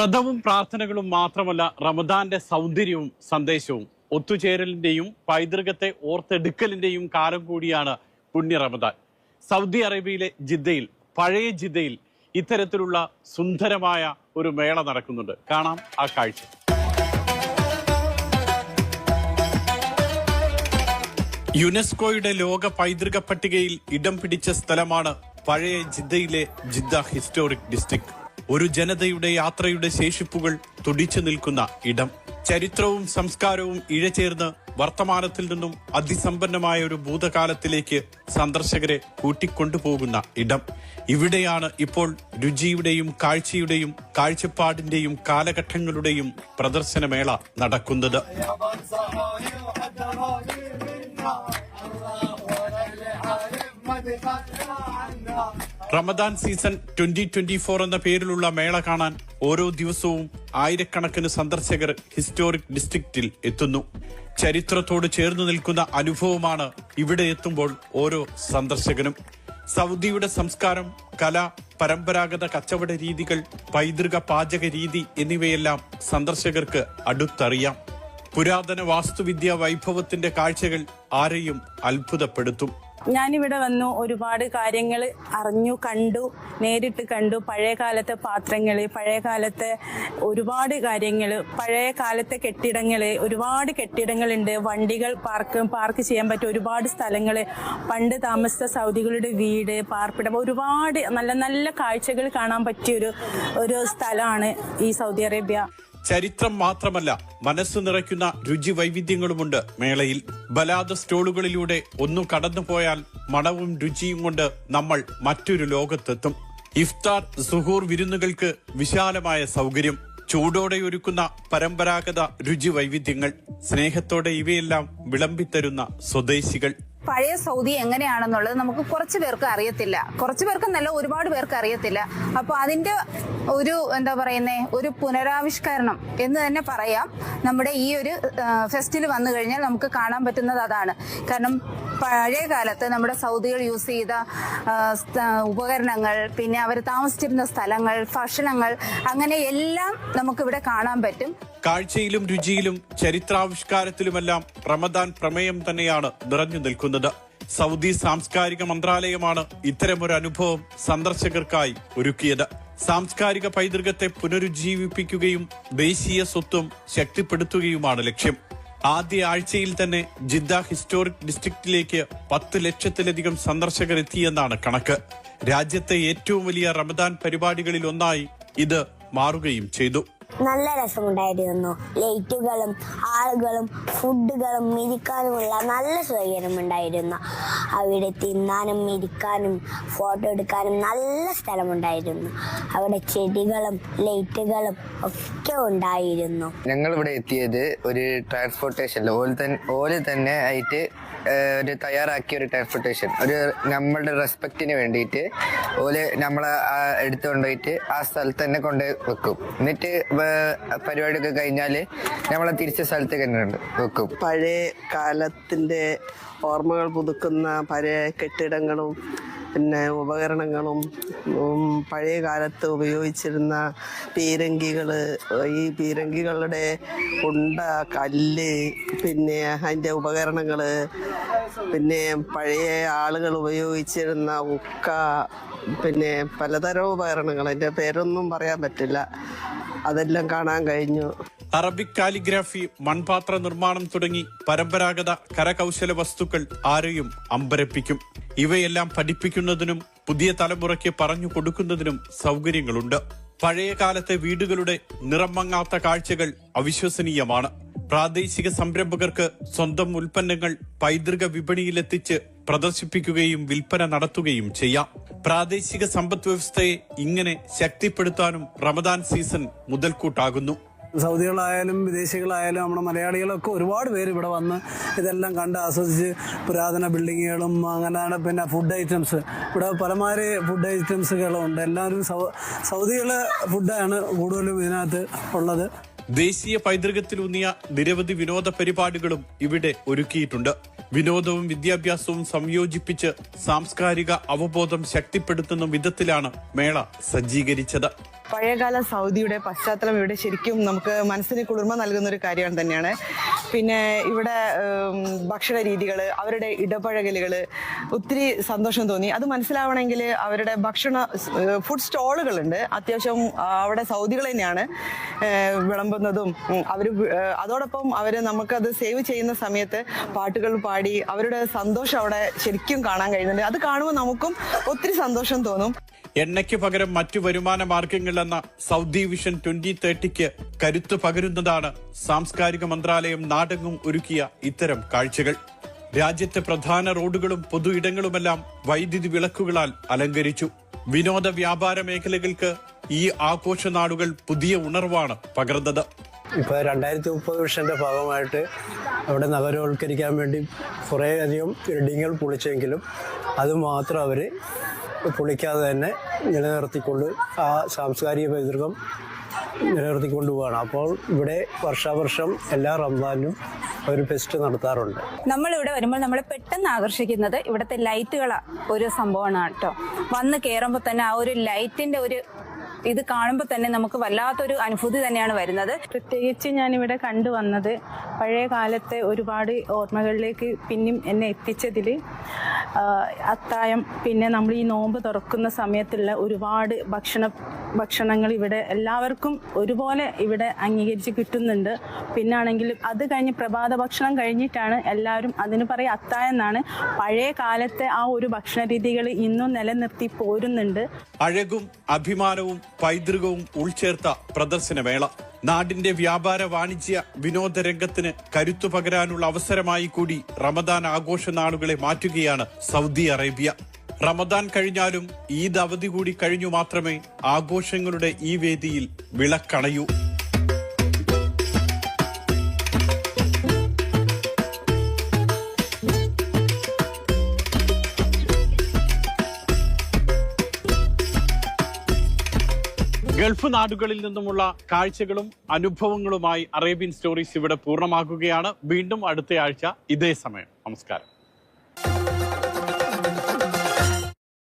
വ്രതവും പ്രാർത്ഥനകളും മാത്രമല്ല റമദാന്റെ സൗന്ദര്യവും സന്ദേശവും ഒത്തുചേരലിന്റെയും പൈതൃകത്തെ ഓർത്തെടുക്കലിന്റെയും കാലം കൂടിയാണ് പുണ്യ റമദാൻ. സൗദി അറേബ്യയിലെ ജിദ്ദയിൽ പഴയ ജിദ്ദയിൽ ഇത്തരത്തിലുള്ള സുന്ദരമായ ഒരു മേള നടക്കുന്നുണ്ട്. കാണാം ആ കാഴ്ച. യുനെസ്കോയുടെ ലോക പൈതൃക പട്ടികയിൽ ഇടം പിടിച്ച സ്ഥലമാണ് പഴയ ജിദ്ദയിലെ ജിദ്ദ ഹിസ്റ്റോറിക് ഡിസ്ട്രിക്ട്. ഒരു ജനതയുടെ യാത്രയുടെ ശേഷിപ്പുകൾ തുടിച്ചു നിൽക്കുന്ന ഇടം. ചരിത്രവും സംസ്കാരവും ഇഴചേർന്ന് വർത്തമാനത്തിൽ നിന്നും അതിസമ്പന്നമായ ഒരു ഭൂതകാലത്തിലേക്ക് സന്ദർശകരെ കൂട്ടിക്കൊണ്ടുപോകുന്ന ഇടം. ഇവിടെയാണ് ഇപ്പോൾ രുചിയുടെയും കാഴ്ചയുടെയും കാഴ്ചപ്പാടിന്റെയും കാലഘട്ടങ്ങളുടെയും പ്രദർശനമേള നടക്കുന്നത്. Ramadan season twenty twenty four എന്ന പേരിലുള്ള മേള കാണാൻ ഓരോ ദിവസവും ആയിരക്കണക്കിന് സന്ദർശകർ ഹിസ്റ്റോറിക് ഡിസ്ട്രിക്റ്റിൽ എത്തുന്നു. ചരിത്രത്തോട് ചേർന്നു നിൽക്കുന്ന അനുഭവമാണ് ഇവിടെ എത്തുമ്പോൾ ഓരോ സന്ദർശകനും. സൗദിയുടെ സംസ്കാരം കല പരമ്പരാഗത കച്ചവട രീതികൾ പൈതൃക പാചക രീതി എന്നിവയെല്ലാം സന്ദർശകർക്ക് അടുത്തറിയാം. പുരാതന വാസ്തുവിദ്യാ വൈഭവത്തിന്റെ കാഴ്ചകൾ ആരെയും അത്ഭുതപ്പെടുത്തും. ഞാനിവിടെ വന്നു ഒരുപാട് കാര്യങ്ങൾ അറിഞ്ഞു കണ്ടു നേരിട്ട് കണ്ടു. പഴയ കാലത്തെ പാത്രങ്ങൾ പഴയ കാലത്തെ ഒരുപാട് കാര്യങ്ങൾ പഴയ കാലത്തെ കെട്ടിടങ്ങൾ ഒരുപാട് കെട്ടിടങ്ങളുണ്ട്. വണ്ടികൾ പാർക്ക് പാർക്ക് ചെയ്യാൻ പറ്റിയ ഒരുപാട് സ്ഥലങ്ങൾ പണ്ട് താമസിച്ച സൗദികളുടെ വീട് പാർപ്പിടം ഒരുപാട് നല്ല നല്ല കാഴ്ചകൾ കാണാൻ പറ്റിയൊരു ഒരു സ്ഥലമാണ് ഈ സൗദി അറേബ്യ. ചരിത്രം മാത്രമല്ല മനസ്സ് നിറയ്ക്കുന്ന രുചി വൈവിധ്യങ്ങളുമുണ്ട് മേളയിൽ. ബലാദ സ്റ്റോളുകളിലൂടെ ഒന്നു കടന്നുപോയാൽ മണവും രുചിയും കൊണ്ട് നമ്മൾ മറ്റൊരു ലോകത്തെത്തും. ഇഫ്താർ സുഹൂർ വിരുന്നുകൾക്ക് വിശാലമായ സൗകര്യം. ചൂടോടെ ഒരുക്കുന്ന പരമ്പരാഗത രുചി വൈവിധ്യങ്ങൾ. സ്നേഹത്തോടെ ഇവയെല്ലാം വിളമ്പിത്തരുന്ന സ്വദേശികൾ. പഴയ സൗദി എങ്ങനെയാണെന്നുള്ളത് നമുക്ക് കുറച്ച് പേർക്ക് അറിയത്തില്ല. കുറച്ച് പേർക്കെന്നല്ല ഒരുപാട് പേർക്ക് അറിയത്തില്ല. അപ്പോൾ അതിന്റെ ഒരു എന്താ പറയുന്നേ ഒരു പുനരാവിഷ്കരണം എന്ന് തന്നെ പറയാം. നമ്മുടെ ഈ ഒരു ഫെസ്റ്റിൽ വന്നു കഴിഞ്ഞാൽ നമുക്ക് കാണാൻ പറ്റുന്നത് അതാണ്. കാരണം പഴയ കാലത്ത് നമ്മുടെ സൗദികൾ യൂസ് ചെയ്ത ഉപകരണങ്ങൾ പിന്നെ അവർ താമസിച്ചിരുന്ന സ്ഥലങ്ങൾ ഭക്ഷണങ്ങൾ അങ്ങനെ എല്ലാം നമുക്കിവിടെ കാണാൻ പറ്റും. കാഴ്ചയിലും രുചിയിലും ചരിത്രാവിഷ്കാരത്തിലുമെല്ലാം റമദാൻ പ്രമേയം തന്നെയാണ് നിറഞ്ഞു നിൽക്കുന്നത്. സൗദി സാംസ്കാരിക മന്ത്രാലയമാണ് ഇത്തരമൊരു അനുഭവം സന്ദർശകർക്കായി ഒരുക്കിയത്. സാംസ്കാരിക പൈതൃകത്തെ പുനരുജ്ജീവിപ്പിക്കുകയും ദേശീയ സ്വത്വം ശക്തിപ്പെടുത്തുകയുമാണ് ലക്ഷ്യം. ആദ്യ ആഴ്ചയിൽ തന്നെ ജിദ്ദ ഹിസ്റ്റോറിക് ഡിസ്ട്രിക്റ്റിലേക്ക് പത്ത് ലക്ഷത്തിലധികം സന്ദർശകർ എത്തിയെന്നാണ് കണക്ക്. രാജ്യത്തെ ഏറ്റവും വലിയ റമദാൻ പരിപാടികളിൽ ഒന്നായി ഇത് മാറുകയും ചെയ്തു. നല്ല രസമുണ്ടായിരുന്നു. ലൈറ്റുകളും ആളുകളും ഫുഡുകളും ഇരിക്കാനുമുള്ള നല്ല സൗകര്യമുണ്ടായിരുന്നു. അവിടെ തിന്നാനും ഇരിക്കാനും ഫോട്ടോ എടുക്കാനും നല്ല സ്ഥലമുണ്ടായിരുന്നു. അവിടെ ചെടികളും ലൈറ്റുകളും ഒക്കെ ഉണ്ടായിരുന്നു. ഞങ്ങൾ ഇവിടെ എത്തിയത് ഒരു ട്രാൻസ്പോർട്ടേഷൻ ഓൽ തന്നെ ഓൽ തന്നെ ആയിട്ട് ഒരു തയ്യാറാക്കിയ ഒരു ട്രാൻസ്പോർട്ടേഷൻ ഒരു നമ്മളുടെ റെസ്പെക്റ്റിന് വേണ്ടിയിട്ട് ഓൽ നമ്മളെ എടുത്തു കൊണ്ടുപോയിട്ട് ആ സ്ഥലത്ത് തന്നെ കൊണ്ട് വെക്കും. എന്നിട്ട് പരിപാടിയൊക്കെ കഴിഞ്ഞാൽ നമ്മളെ തിരിച്ച സ്ഥലത്ത് തന്നെ വെക്കും. പഴയ കാലത്തിന്റെ ഓർമ്മകൾ പുതുക്കുന്ന പഴയ കെട്ടിടങ്ങളും പിന്നെ ഉപകരണങ്ങളും പഴയ കാലത്ത് ഉപയോഗിച്ചിരുന്ന പീരങ്കികൾ ഈ പീരങ്കികളുടെ ഉണ്ട കല്ല് പിന്നെ അതിന്റെ ഉപകരണങ്ങൾ പിന്നെ പഴയ ആളുകൾ ഉപയോഗിച്ചിരുന്ന ഉക്ക പിന്നെ പലതരം ഉപകരണങ്ങൾ. അതിന്റെ പേരൊന്നും പറയാൻ പറ്റില്ല. അതെല്ലാം കാണാൻ കഴിഞ്ഞു. അറബിക് കാലിഗ്രാഫി മൺപാത്ര നിർമ്മാണം തുടങ്ങി പരമ്പരാഗത കരകൗശല വസ്തുക്കൾ ആരെയും അമ്പരപ്പിക്കും. ഇവയെല്ലാം പഠിപ്പിക്കുന്നതിനും പുതിയ തലമുറയ്ക്ക് പറഞ്ഞു കൊടുക്കുന്നതിനും സൗകര്യങ്ങളുണ്ട്. പഴയ കാലത്തെ വീടുകളുടെ നിറം മങ്ങാത്ത കാഴ്ചകൾ അവിശ്വസനീയമാണ്. പ്രാദേശിക സംരംഭകർക്ക് സ്വന്തം ഉൽപ്പന്നങ്ങൾ പൈതൃക വിപണിയിലെത്തിച്ച് പ്രദർശിപ്പിക്കുകയും വിൽപ്പന നടത്തുകയും ചെയ്യാം. പ്രാദേശിക സമ്പദ് വ്യവസ്ഥയെ ഇങ്ങനെ ശക്തിപ്പെടുത്താനും റമദാൻ സീസൺ മുതൽക്കൂട്ടാകുന്നു. സൗദികളായാലും വിദേശികളായാലും നമ്മുടെ മലയാളികളൊക്കെ ഒരുപാട് പേര് ഇവിടെ വന്ന് ഇതെല്ലാം കണ്ട് ആസ്വദിച്ച് പുരാതന ബിൽഡിങ്ങുകളും അങ്ങനെയാണ് പിന്നെ ഫുഡ് ഐറ്റംസ് ഇവിടെ പലമാതിരി ഫുഡ് ഐറ്റംസുകളും ഉണ്ട് എല്ലാവരും സൗദികളെ ഫുഡാണ് കൂടുതലും ഇതിനകത്ത് ഉള്ളത്. ദേശീയ പൈതൃകത്തിലൂന്നിയ നിരവധി വിനോദ പരിപാടികളും ഇവിടെ ഒരുക്കിയിട്ടുണ്ട്. വിനോദവും വിദ്യാഭ്യാസവും സംയോജിപ്പിച്ച് സാംസ്കാരിക അവബോധം ശക്തിപ്പെടുത്തുന്ന വിധത്തിലാണ് മേള സജ്ജീകരിച്ചത്. പഴയകാല സൗദിയുടെ പശ്ചാത്തലം ഇവിടെ ശരിക്കും നമുക്ക് മനസ്സിന് കുളിർമ നൽകുന്ന ഒരു കാര്യമാണ് തന്നെയാണ്. പിന്നെ ഇവിടെ ഭക്ഷണ രീതികൾ അവരുടെ ഇടപഴകലുകൾ ഒത്തിരി സന്തോഷം തോന്നി. അത് മനസ്സിലാവണമെങ്കിൽ അവരുടെ ഭക്ഷണ ഫുഡ് സ്റ്റോളുകളുണ്ട് അത്യാവശ്യം അവിടെ സൗദികൾ തന്നെയാണ് വിളമ്പുന്നതും. അവർ അതോടൊപ്പം അവർ നമുക്കത് സേവ് ചെയ്യുന്ന സമയത്ത് പാട്ടുകൾ പാടി അവരുടെ സന്തോഷം അവിടെ ശരിക്കും കാണാൻ കഴിയുന്നുണ്ട്. അത് കാണുമ്പോൾ നമുക്കും ഒത്തിരി സന്തോഷം തോന്നും. എണ്ണയ്ക്ക് പകരം മറ്റു വരുമാന മാർഗങ്ങളെന്ന സൗദി വിഷൻ ട്വന്റി തേർട്ടിക്ക് കരുത്ത് പകരുന്നതാണ് സാംസ്കാരിക മന്ത്രാലയം നാടെങ്ങും ഒരുക്കിയ ഇത്തരം കാഴ്ചകൾ. രാജ്യത്തെ പ്രധാന റോഡുകളും പൊതു ഇടങ്ങളുമെല്ലാം വൈദ്യുതി വിളക്കുകളാൽ അലങ്കരിച്ചു. വിനോദ വ്യാപാര മേഖലകൾക്ക് ഈ ആഘോഷ നാടുകൾ പുതിയ ഉണർവാണ് പകർന്നത്. ഇപ്പോൾ രണ്ടായിരത്തി മുപ്പത് വർഷന്റെ ഭാഗമായിട്ട് അവിടെ നഗരവൽക്കരിക്കാൻ വേണ്ടി കുറേ അധികം ബിൽഡിങ്ങുകൾ പൊളിച്ചെങ്കിലും അതുമാത്രം അവർ പൊളിക്കാതെ തന്നെ നിലനിർത്തിക്കൊണ്ട് ആ സാംസ്കാരിക പൈതൃകം നിലനിർത്തിക്കൊണ്ട് പോവുകയാണ് അപ്പോൾ ഇവിടെ വർഷാവർഷം എല്ലാ റംസാനും ഒരു ഫെസ്റ്റ് നടത്താറുണ്ട്. നമ്മൾ ഇവിടെ വരുമ്പോൾ നമ്മളെ പെട്ടെന്ന് ആകർഷിക്കുന്നത് ഇവിടുത്തെ ലൈറ്റുകളാ ഒരു സംഭവമാണ് കേട്ടോ. വന്ന് കയറുമ്പോൾ തന്നെ ആ ഒരു ലൈറ്റിന്റെ ഒരു ഇത് കാണുമ്പോൾ തന്നെ നമുക്ക് വല്ലാത്തൊരു അനുഭൂതി തന്നെയാണ് വരുന്നത്. പ്രത്യേകിച്ച് ഞാനിവിടെ കണ്ടുവന്നത് പഴയ കാലത്തെ ഒരുപാട് ഓർമ്മകളിലേക്ക് പിന്നെയും എന്നെ എത്തിച്ചതിൽ അത്തായം പിന്നെ നമ്മൾ ഈ നോമ്പ് തുറക്കുന്ന സമയത്തുള്ള ഒരുപാട് ഭക്ഷണ ഭക്ഷണങ്ങൾ ഇവിടെ എല്ലാവർക്കും ഒരുപോലെ ഇവിടെ അംഗീകരിച്ച് കിട്ടുന്നുണ്ട്. പിന്നാണെങ്കിൽ അത് കഴിഞ്ഞ് പ്രഭാത ഭക്ഷണം കഴിഞ്ഞിട്ടാണ് എല്ലാവരും അതിന് പറയുക അത്തായെന്നാണ് പഴയ കാലത്തെ ആ ഒരു ഭക്ഷണ രീതികൾ ഇന്നും നിലനിർത്തി പോരുന്നുണ്ട്. അഴകും അഭിമാനവും പൈതൃകവും ഉൾച്ചേർത്ത പ്രദർശനവേള. നാടിന്റെ വ്യാപാര വാണിജ്യ വിനോദ രംഗത്തിന് കരുത്തു പകരാനുള്ള അവസരമായി കൂടി റമദാൻ ആഘോഷ നാളുകളെ മാറ്റുകയാണ് സൗദി അറേബ്യ. റമദാൻ കഴിഞ്ഞാലും ഈദ് അവധി കൂടി കഴിഞ്ഞു മാത്രമേ ആഘോഷങ്ങളുടെ ഈ വേദിയിൽ വിളക്കണയൂ. ഗൾഫ് നാടുകളിൽ നിന്നുമുള്ള കാഴ്ചകളും അനുഭവങ്ങളുമായി അറേബ്യൻ സ്റ്റോറീസ് ഇവിടെ പൂർണമാക്കുകയാണ് വീണ്ടും അടുത്തയാഴ്ച ഇതേ സമയം. നമസ്കാരം.